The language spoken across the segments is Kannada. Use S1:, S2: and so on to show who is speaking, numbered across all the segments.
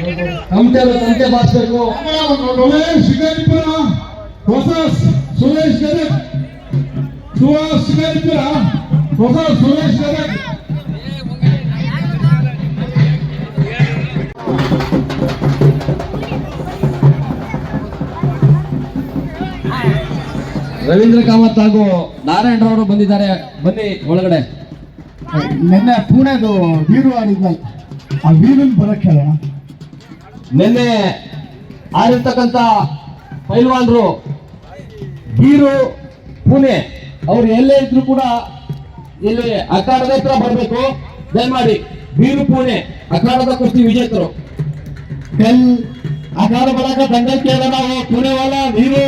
S1: ತಮಟೆ ಕಂಟೆ ಬಾರಿಸ್ಬೇಕು
S2: ಶಿಕಾರಿಪುರ. ಹೊಸ ಸುರೇಶ್ ಗದಗ್. ಸುಹಾಸ್, ಶಿಕಾರಿಪುರ. ಹೊಸ ಸುರೇಶ್ ಗದಗ್.
S1: ರವೀಂದ್ರ ಕಾಮತ್ ಹಾಗೂ ನಾರಾಯಣ ರಾವ್ ಬಂದಿದ್ದಾರೆ. ಬನ್ನಿ ಒಳಗಡೆ.
S3: ನಿನ್ನೆ ಪುಣೆದು ವೀರು ಆಡಿದ್ದ. ಆ ವೀರನ್ ಬರಕ್ಕೆ
S1: ನಿನ್ನೆ ಆಗಿರ್ತಕ್ಕಂಥ ಪೈಲ್ವಾನ್ರು ಬೀರು ಪುಣೆ, ಅವ್ರು ಎಲ್ಲೇ ಇದ್ರು ಕೂಡ ಇಲ್ಲಿ ಅಖಾಡದ ಹತ್ರ ಬರಬೇಕು. ದಯಮಾಡಿ ಬೀರು ಪುಣೆ, ಅಖಾಡದ ಕುಸ್ತಿ ವಿಜೇತರು.
S3: ಕಲ್ ಅಖಾಡ ಬಲಕ ದಂಡಕ್ಕೆ ನಾವು, ಪುಣೆವಾಲ ನೀರು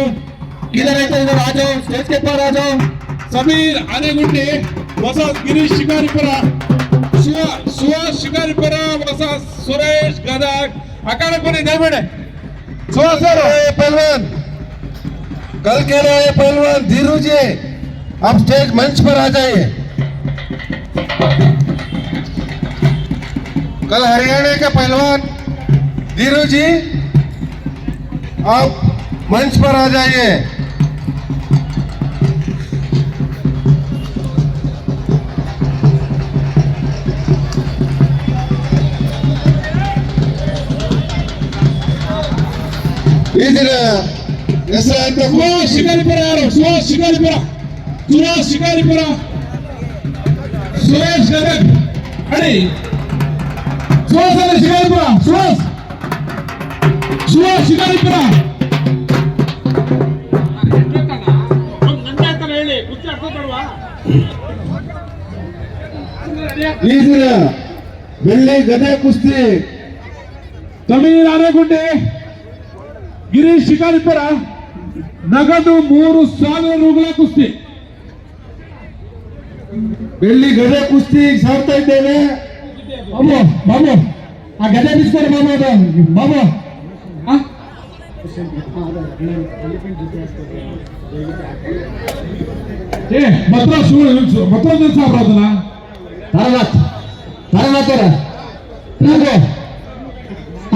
S3: ಕಿಲರ್ ಅಂತ ರಾಜು ಸ್ಟೇಜ್ ರಾಜು,
S2: ಸಮೀರ್ ಆನೆಗುಂಡಿ ಹೊಸ ಗಿರೀಶ್ ಶಿಕಾರಿಪುರ, ಶಿವ ಶಿವ ಶಿಕಾರಿಪುರ, ಹೊಸ ಸುರೇಶ್ ಗದಗ್. अकाडपुरी द्रविड
S4: पहलवान कल कह रहे है पहलवान. धीरू जी आप स्टेज मंच पर आ जाइए. कल हरियाणा के पहलवान धीरू जी आप मंच पर आ जाइए. ಈ ದಿನ ಹೆಸರಾಂತ
S2: ಶಿಕಾರಿಪುರ ಯಾರು? ಸುಹಾಸ್ ಶಿಕಾರಿಪುರ. ಸುಹಾಸ್ ಶಿಕಾರಿಪುರ. ಸುರೇಶ್ ಗದಗ್ ಅಡಿ. ಸುಹಾಸ್ ಅಂದ್ರೆ ಶಿಕಾರಿಪುರ. ಸುಹಾಸ್ ಸುಹಾಸ್ ಶಿಕಾರಿಪುರ.
S4: ಈ ದಿನ ಬೆಳ್ಳಿ ಗದೆ ಕುಸ್ತಿ.
S2: ಸಮೀರ್ ಆನೆಗುಂಡಿ ಗಿರೀಶ್ ಶಿಕಾರಿಪುರ ನಗದು ಮೂರು ಸಾವಿರ ರೂಗಳ ಕುಸ್ತಿ.
S4: ಬೆಳ್ಳಿ ಗದೆ ಕುಸ್ತಿ ಸಾರ್ತಾ ಇದ್ದೇವೆ
S3: ಬಾಬು ಬಾಬು. ಆ ಗದೆ ಬಿಸ್ಕೊಡಿ ಬಾಬು ಅದು. ಬಾಬು?
S2: ಏ ಮಾತ್ರ ಸುಳ್ಳು ಮತ್ತೊಂದು ಸಾವಿರ ಅದನ್ನ.
S1: ತಾರನಾಥ್ ತಾರನಾಥ್ ಅವರ. ರಾಘು.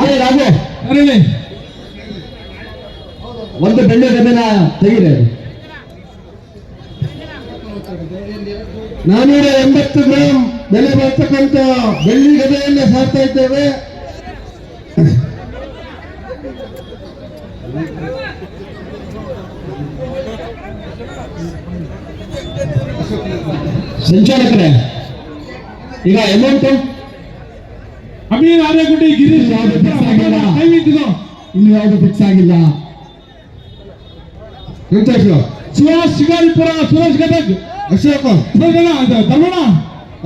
S1: ಅದೇ ರಾಘು.
S2: ಅರೇಳಿ
S1: ಒಂದು ಬೆಳ್ಳಿ ಗದನ ತೆಗಿದೆ
S4: ನಾನೂರ ಎಂಬತ್ತು ಗ್ರಾಂ ಬೆಲೆ ಬರ್ತಕ್ಕಂಥ ಬೆಳ್ಳಿ ಗದೆಯನ್ನ ಸಾರ್ತಾ ಇದ್ದೇವೆ.
S1: ಸಂಚಾಲಕರೇ ಈಗ ಅಮೌಂಟು
S2: ಅಮೀರ್ ಆರೇಗುಡ್ಡಿ ಗಿರೀಶ್
S3: ಯಾವ್ದು ಫಿಕ್ಸ್ ಆಗಿಲ್ಲ. ಇನ್ನು ಯಾವುದು ಫಿಕ್ಸ್ ಆಗಿಲ್ಲ.
S4: ಸಂತೋಷ
S2: ಸುಹಾಸ್ ಶಿಕಾರಿಪುರ ಸುರೇಶ್ ಗದಗ್
S4: ಅಶೋಕ್
S2: ಧರ್ಮಣ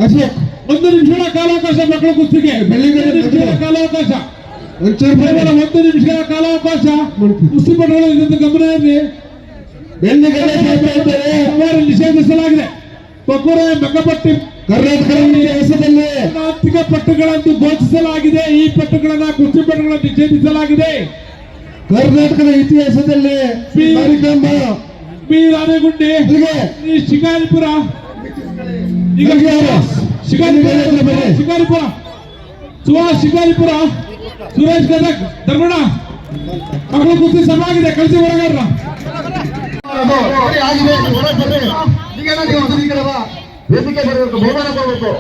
S4: ಅಶೋಕ್
S2: ಒಂದು ನಿಮಿಷಗಳ ಕಾಲಾವಕಾಶ ಮಕ್ಕಳ ಕುಸ್ತಿಗೆ. ಒಂದು ನಿಮಿಷಗಳ ಕಾಲಾವಕಾಶ. ಒಂದು ನಿಮಿಷಗಳ ಕಾಲಾವಕಾಶ. ಕುಸ್ತಿ ಪಟುಗಳು ಇದನ್ನು ಗಮನ ಇರಲಿ.
S4: ಬೆಳ್ಳಿ ಗದೆ ಸಾರ್ತಾ ಇದ್ದೇವೆ.
S2: ಸವಾರಿ ನಿಷೇಧಿಸಲಾಗಿದೆ. ಕೊಕ್ಕೂರ ಮೆಕ್ಕಪಟ್ಟಿ
S4: ಕರ್ನಾಟಕ ಇತಿಹಾಸದಲ್ಲಿ
S2: ಆರ್ಥಿಕ ಪಟ್ಟುಗಳನ್ನು ಘೋಷಿಸಲಾಗಿದೆ. ಈ ಪಟ್ಟುಗಳನ್ನ ಕುಸ್ತಿ ಪಟ್ಟುಗಳನ್ನು ನಿಷೇಧಿಸಲಾಗಿದೆ.
S4: ಕರ್ನಾಟಕದ ಇತಿಹಾಸದಲ್ಲಿ ಕಾರ್ಯಕ್ರಮ.
S2: ಈ ಶಿಕಾರಿಪುರ. ಈಗ? ಶಿಕಾರಿಪುರ ಸುಹಾಸ್ ಶಿಕಾರಿಪುರ. ಸುರೇಶ್ ಗದಗ್ ಧರ್ಮಣ ಮಕ್ಕಳು ಕುಸ್ತಿ ಸಮಾಗಿದೆ ಕಳಿಸಿ ಹೊರಗಾರ
S4: ವೇದಿಕೆ ಬರಬೇಕು. ಬಹುಮಾನ ಕೊಡಬೇಕು